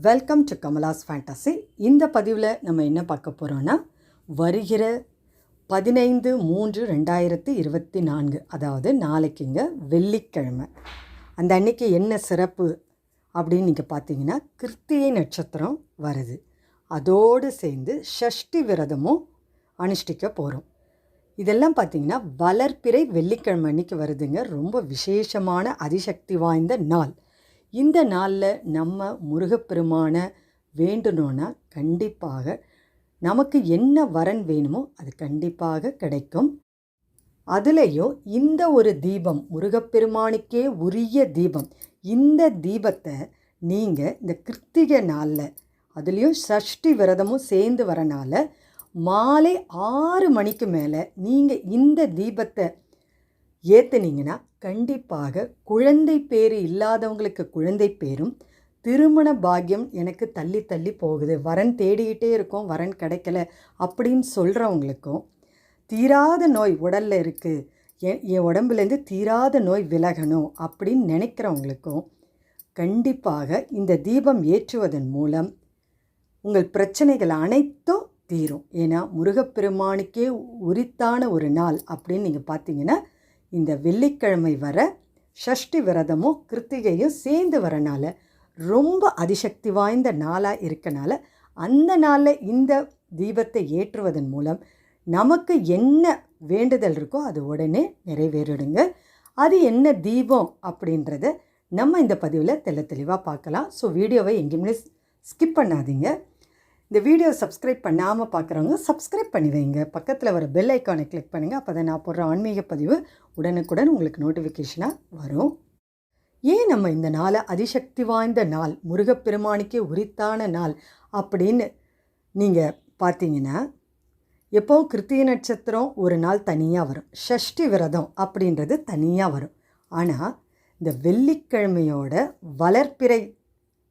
Welcome to Kamala's fantasy இந்த பதிவில் நம்ம என்ன பார்க்க போகிறோன்னா வருகிற பதினைந்து மூன்று ரெண்டாயிரத்தி இருபத்தி நான்கு அதாவது நாளைக்குங்க வெள்ளிக்கிழமை. அந்த அன்னைக்கு என்ன சிறப்பு அப்படின்னு நீங்கள் பார்த்தீங்கன்னா கிருத்திகை நட்சத்திரம் வருது. அதோடு சேர்ந்து ஷஷ்டி விரதமும் அனுஷ்டிக்க போகிறோம் இதெல்லாம் பார்த்தீங்கன்னா வளர்ப்பிறை வெள்ளிக்கிழமை அன்னைக்கு வருதுங்க. ரொம்ப விசேஷமான அதிசக்தி வாய்ந்த நாள். இந்த நாளில் நம்ம முருகப்பெருமான வேண்டணும்னா கண்டிப்பாக நமக்கு என்ன வரன் வேணுமோ அது கண்டிப்பாக கிடைக்கும். அதுலேயும் இந்த ஒரு தீபம் முருகப்பெருமானுக்கே உரிய தீபம் இந்த தீபத்தை நீங்கள் இந்த கிருத்திகை நாளில் அதுலேயும் சஷ்டி விரதமும் சேர்ந்து வரனால மாலை ஆறு மணிக்கு மேலே நீங்கள் இந்த தீபத்தை ஏற்றுனீங்கன்னா கண்டிப்பாக குழந்தை பேர் இல்லாதவங்களுக்கு குழந்தை பேரும் திருமண பாக்கியம் எனக்கு தள்ளி தள்ளி போகுது. வரன் தேடிக்கிட்டே இருக்கோம் வரன் கிடைக்கல அப்படின்னு சொல்கிறவங்களுக்கும் தீராத நோய் உடலில் இருக்குது என் என் உடம்புலேருந்து தீராத நோய் விலகணும் அப்படின்னு நினைக்கிறவங்களுக்கும் கண்டிப்பாக இந்த தீபம் ஏற்றுவதன் மூலம் உங்கள் பிரச்சனைகள் அனைத்தும் தீரும். ஏன்னா முருகப்பெருமானுக்கே உரித்தான ஒரு நாள் அப்படின்னு நீங்கள் பார்த்தீங்கன்னா இந்த வெள்ளிக்கிழமை வர ஷஷ்டி விரதமும் கிருத்திகையும் சேர்ந்து வரனால ரொம்ப அதிசக்தி வாய்ந்த நாளாக இருக்கனால அந்த நாளில் இந்த தீபத்தை ஏற்றுவதன் மூலம் நமக்கு என்ன வேண்டுதல் இருக்கோ அது உடனே நிறைவேறிடுங்க. அது என்ன தீபம் அப்படின்றத நம்ம இந்த பதிவில் தெள்ள தெளிவாக பார்க்கலாம். ஸோ வீடியோவை எங்கேயுமே ஸ்கிப் பண்ணாதீங்க. இந்த வீடியோ சப்ஸ்கிரைப் பண்ணாமல் பார்க்குறவங்க சப்ஸ்கிரைப் பண்ணி வைங்க. பக்கத்தில் வர பெல் ஐக்கானை கிளிக் பண்ணுங்கள் அப்போ தான் நான் போடுற ஆன்மீக பதிவு உடனுக்குடன் உங்களுக்கு நோட்டிஃபிகேஷனாக வரும். ஏன் நம்ம இந்த நாளை அதிசக்தி வாய்ந்த நாள் முருகப்பெருமானுக்கே உரித்தான நாள் அப்படின்னு நீங்கள் பார்த்தீங்கன்னா எப்போவும் கிருத்திகை நட்சத்திரம் ஒரு நாள் தனியாக வரும். ஷஷ்டி விரதம் அப்படின்றது தனியாக வரும். ஆனால் இந்த வெள்ளிக்கிழமையோட வளர்ப்பிறை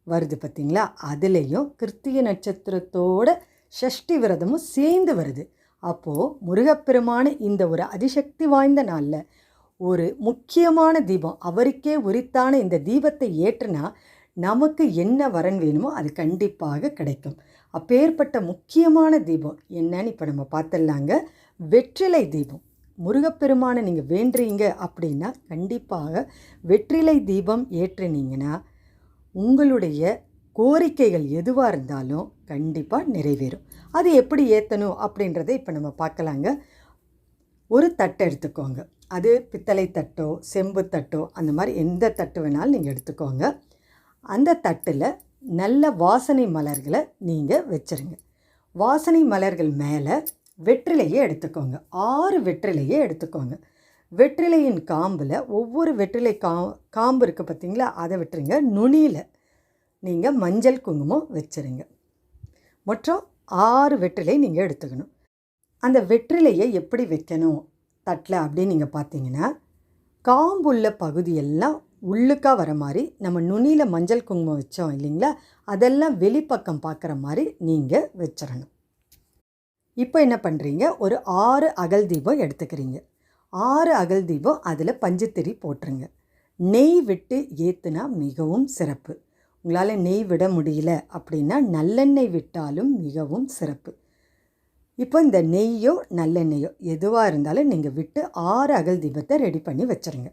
வருது பார்த்திங்களா? அதுலேயும் கிருத்திகை நட்சத்திரத்தோட ஷஷ்டி விரதமும் சேர்ந்து வருது. அப்போது முருகப்பெருமான இந்த ஒரு அதிசக்தி வாய்ந்த நாளில் ஒரு முக்கியமான தீபம் அவருக்கே உரித்தான இந்த தீபத்தை ஏற்றுனா நமக்கு என்ன வரன் வேணுமோ அது கண்டிப்பாக கிடைக்கும். அப்பேற்பட்ட முக்கியமான தீபம் என்னன்னு இப்போ நம்ம பார்த்துடலாங்க. வெற்றிலை தீபம். முருகப்பெருமானை நீங்கள் வேண்டுறீங்க அப்படின்னா கண்டிப்பாக வெற்றிலை தீபம் ஏற்றுனீங்கன்னா உங்களுடைய கோரிக்கைகள் எதுவாக இருந்தாலும் கண்டிப்பாக நிறைவேறும். அது எப்படி ஏற்றணும் அப்படின்றத இப்போ நம்ம பார்க்கலாங்க. ஒரு தட்டை எடுத்துக்கோங்க. அது பித்தளை தட்டோ செம்பு தட்டோ அந்த மாதிரி எந்த தட்டு வேணாலும் நீங்கள் எடுத்துக்கோங்க. அந்த தட்டில் நல்ல வாசனை மலர்களை நீங்கள் வச்சுருங்க. வாசனை மலர்கள் மேலே வெற்றிலையே எடுத்துக்கோங்க. ஆறு வெற்றிலையே எடுத்துக்கோங்க. வெற்றிலையின் காம்பில் ஒவ்வொரு வெற்றிலை கா காம்பு இருக்குது பார்த்தீங்களா அதை விட்டுருங்க. நுனியில் நீங்கள் மஞ்சள் குங்குமம் வச்சுருங்க. மற்றும் ஆறு வெற்றிலை நீங்கள் எடுத்துக்கணும். அந்த வெற்றிலையை எப்படி வைக்கணும்? தட்டில் அப்படின்னு நீங்கள் பார்த்தீங்கன்னா காம்புள்ள பகுதியெல்லாம் உள்ளுக்காக வர மாதிரி நம்ம நுனியில் மஞ்சள் குங்குமம் வச்சோம் இல்லைங்களா? அதெல்லாம் வெளிப்பக்கம் பார்க்குற மாதிரி நீங்கள் வச்சிடணும் இப்போ என்ன பண்ணுறீங்க ஒரு ஆறு அகல் தீபம் எடுத்துக்கிறீங்க. ஆறு அகல் தீபம் அதில் பஞ்சத்திரி போட்டுருங்க. நெய் விட்டு ஏற்றுனா மிகவும் சிறப்பு. உங்களால் நெய் விட முடியல அப்படின்னா நல்லெண்ணெய் விட்டாலும் மிகவும் சிறப்பு. இப்போ இந்த நெய்யோ நல்லெண்ணெயோ எதுவாக இருந்தாலும் நீங்கள் விட்டு ஆறு அகல் தீபத்தை ரெடி பண்ணி வச்சுருங்க.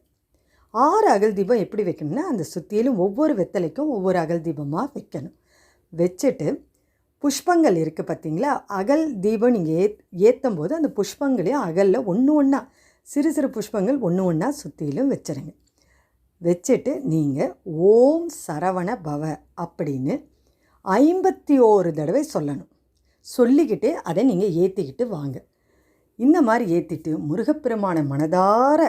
ஆறு அகல் தீபம் எப்படி வைக்கணும்னா அந்த சுற்றிலும் ஒவ்வொரு வெத்தலைக்கும் ஒவ்வொரு அகல் தீபமாக வைக்கணும். வச்சுட்டு புஷ்பங்கள் இருக்குது பார்த்தீங்களா அகல் தீபம் நீங்கள் ஏத் ஏற்றும் போது அந்த புஷ்பங்களையும் அகலில் ஒன்று ஒன்றா சிறு சிறு புஷ்பங்கள் ஒன்று ஒன்றா சுற்றிலும் வச்சுருங்க. வச்சுட்டு நீங்கள் ஓம் சரவண பவ அப்படின்னு ஐம்பத்தி ஓரு தடவை சொல்லணும். சொல்லிக்கிட்டு அதை நீங்கள் ஏற்றிக்கிட்டு வாங்க. இந்த மாதிரி ஏற்றிட்டு முருகப்பெருமான மனதார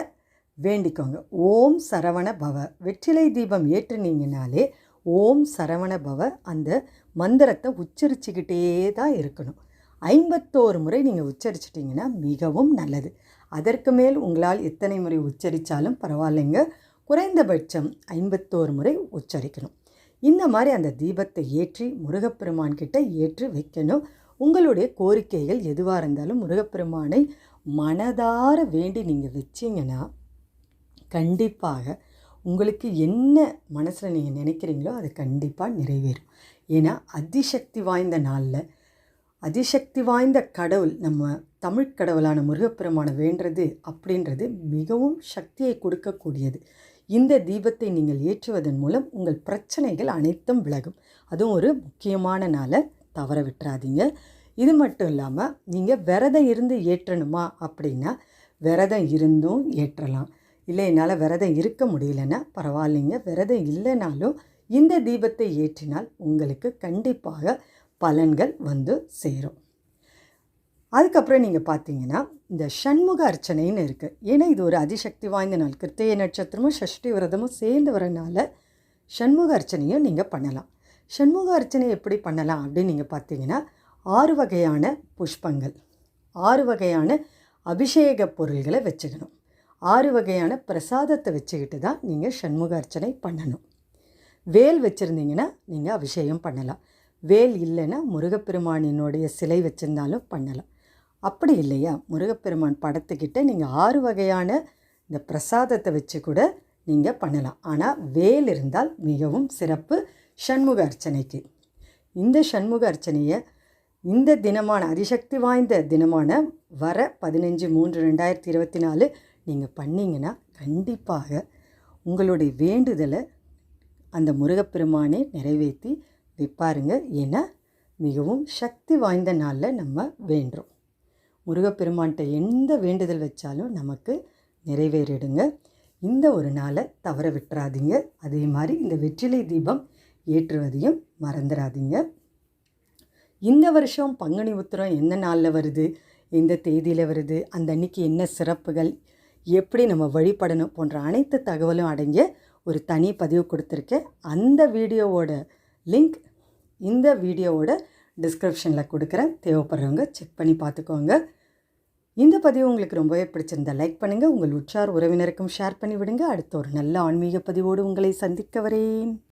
வேண்டிக்கோங்க. ஓம் சரவண பவ. வெற்றிலை தீபம் ஏற்றுனீங்கனாலே ஓம் சரவண பவ அந்த மந்திரத்தை உச்சரிச்சுக்கிட்டே தான் இருக்கணும். ஐம்பத்தோரு முறை நீங்கள் உச்சரிச்சிட்டிங்கன்னா மிகவும் நல்லது. அதற்கு மேல் உங்களால் எத்தனை முறை உச்சரித்தாலும் பரவாயில்லைங்க. குறைந்தபட்சம் ஐம்பத்தோரு முறை உச்சரிக்கணும். இந்த மாதிரி அந்த தீபத்தை ஏற்றி முருகப்பெருமான் கிட்ட ஏற்றி வைக்கணும். உங்களுடைய கோரிக்கைகள் எதுவாக இருந்தாலும் முருகப்பெருமானை மனதார வேண்டி நீங்கள் வச்சிங்கன்னா கண்டிப்பாக உங்களுக்கு என்ன மனசில் நீங்கள் நினைக்கிறீங்களோ அது கண்டிப்பாக நிறைவேறும். ஏன்னா அதிசக்தி வாய்ந்த நாளில் அதிசக்தி வாய்ந்த கடவுள் நம்ம தமிழ் கடவுளான முருகப்பெருமானை வேண்டுறது அப்படின்றது மிகவும் சக்தியை கொடுக்கக்கூடியது. இந்த தீபத்தை நீங்கள் ஏற்றுவதன் மூலம் உங்கள் பிரச்சனைகள் அனைத்தும் விலகும். அதுவும் ஒரு முக்கியமான நாளை தவற விட்டுறாதீங்க. இது மட்டும் இல்லாமல் நீங்கள் விரதம் இருந்து ஏற்றணுமா அப்படின்னா விரதம் இருந்தும் ஏற்றலாம். இல்லை என்னால் விரதம் இருக்க முடியலன்னா பரவாயில்லைங்க. விரதம் இல்லைனாலும் இந்த தீபத்தை ஏற்றினால் உங்களுக்கு கண்டிப்பாக பலன்கள் வந்து சேரும். அதுக்கப்புறம் நீங்கள் பார்த்தீங்கன்னா இந்த சண்முக அர்ச்சனைன்னு இருக்குது ஏன்னா இது ஒரு அதிசக்தி வாய்ந்த நாள். கிருத்திய நட்சத்திரமும் சஷ்டி விரதமும் சேர்ந்து வரனால சண்முக அர்ச்சனையும் நீங்கள் பண்ணலாம். சண்முக அர்ச்சனை எப்படி பண்ணலாம் அப்படின்னு நீங்கள் பார்த்தீங்கன்னா ஆறு வகையான புஷ்பங்கள். ஆறு வகையான அபிஷேக பொருள்களை வச்சுக்கணும். ஆறு வகையான பிரசாதத்தை வச்சுக்கிட்டு தான் நீங்கள் சண்முக அர்ச்சனை பண்ணணும். வேல் வச்சுருந்தீங்கன்னா நீங்கள் அபிஷேகம் பண்ணலாம். வேல் இல்லைன்னா முருகப்பெருமானினுடைய சிலை வச்சுருந்தாலும் பண்ணலாம். அப்படி இல்லையா? முருகப்பெருமான் படத்துக்கிட்ட நீங்கள் ஆறு வகையான இந்த பிரசாதத்தை வச்சு கூட நீங்கள் பண்ணலாம். ஆனால் வேல் இருந்தால் மிகவும் சிறப்பு சண்முக அர்ச்சனைக்கு. இந்த சண்முக அர்ச்சனையை இந்த தினமான அதிசக்தி வாய்ந்த தினமான வர பதினஞ்சு மூன்று ரெண்டாயிரத்தி இருபத்தி நாலு நீங்கள் பண்ணிங்கன்னா கண்டிப்பாக உங்களுடைய வேண்டுதலை அந்த முருகப்பெருமானே நிறைவேற்றி வைப்பாருங்க ஏன்னா மிகவும் சக்தி வாய்ந்த நாளில் நம்ம வேண்டுறோம். முருகப்பெருமான்கிட்ட எந்த வேண்டுதல் வச்சாலும் நமக்கு நிறைவேறிடுங்க. இந்த ஒரு நாளை தவற விட்டுறாதீங்க. அதே மாதிரி இந்த வெற்றிலை தீபம் ஏற்றுவதையும் மறந்துடாதீங்க இந்த வருஷம் பங்குனி உத்திரம் எந்த நாளில் வருது? எந்த தேதியில் வருது? அந்த அன்னைக்கு என்ன சிறப்புகள்? எப்படி நம்ம வழிபடணும்? போன்ற அனைத்து தகவலும் அடங்கிய ஒரு தனி பதிவு கொடுத்துருக்கேன். அந்த வீடியோவோட லிங்க் இந்த வீடியோவோட டிஸ்கிரிப்ஷனில் கொடுக்குறேன். தேவைப்படுறவங்க செக் பண்ணி பார்த்துக்கோங்க. இந்த பதிவு உங்களுக்கு ரொம்பவே பிடிச்சிருந்தா லைக் பண்ணுங்கள் உங்கள் உற்றார் உறவினருக்கும் ஷேர் பண்ணி விடுங்க அடுத்த ஒரு நல்ல ஆன்மீக பதிவோடு உங்களை சந்திக்க வரேன்.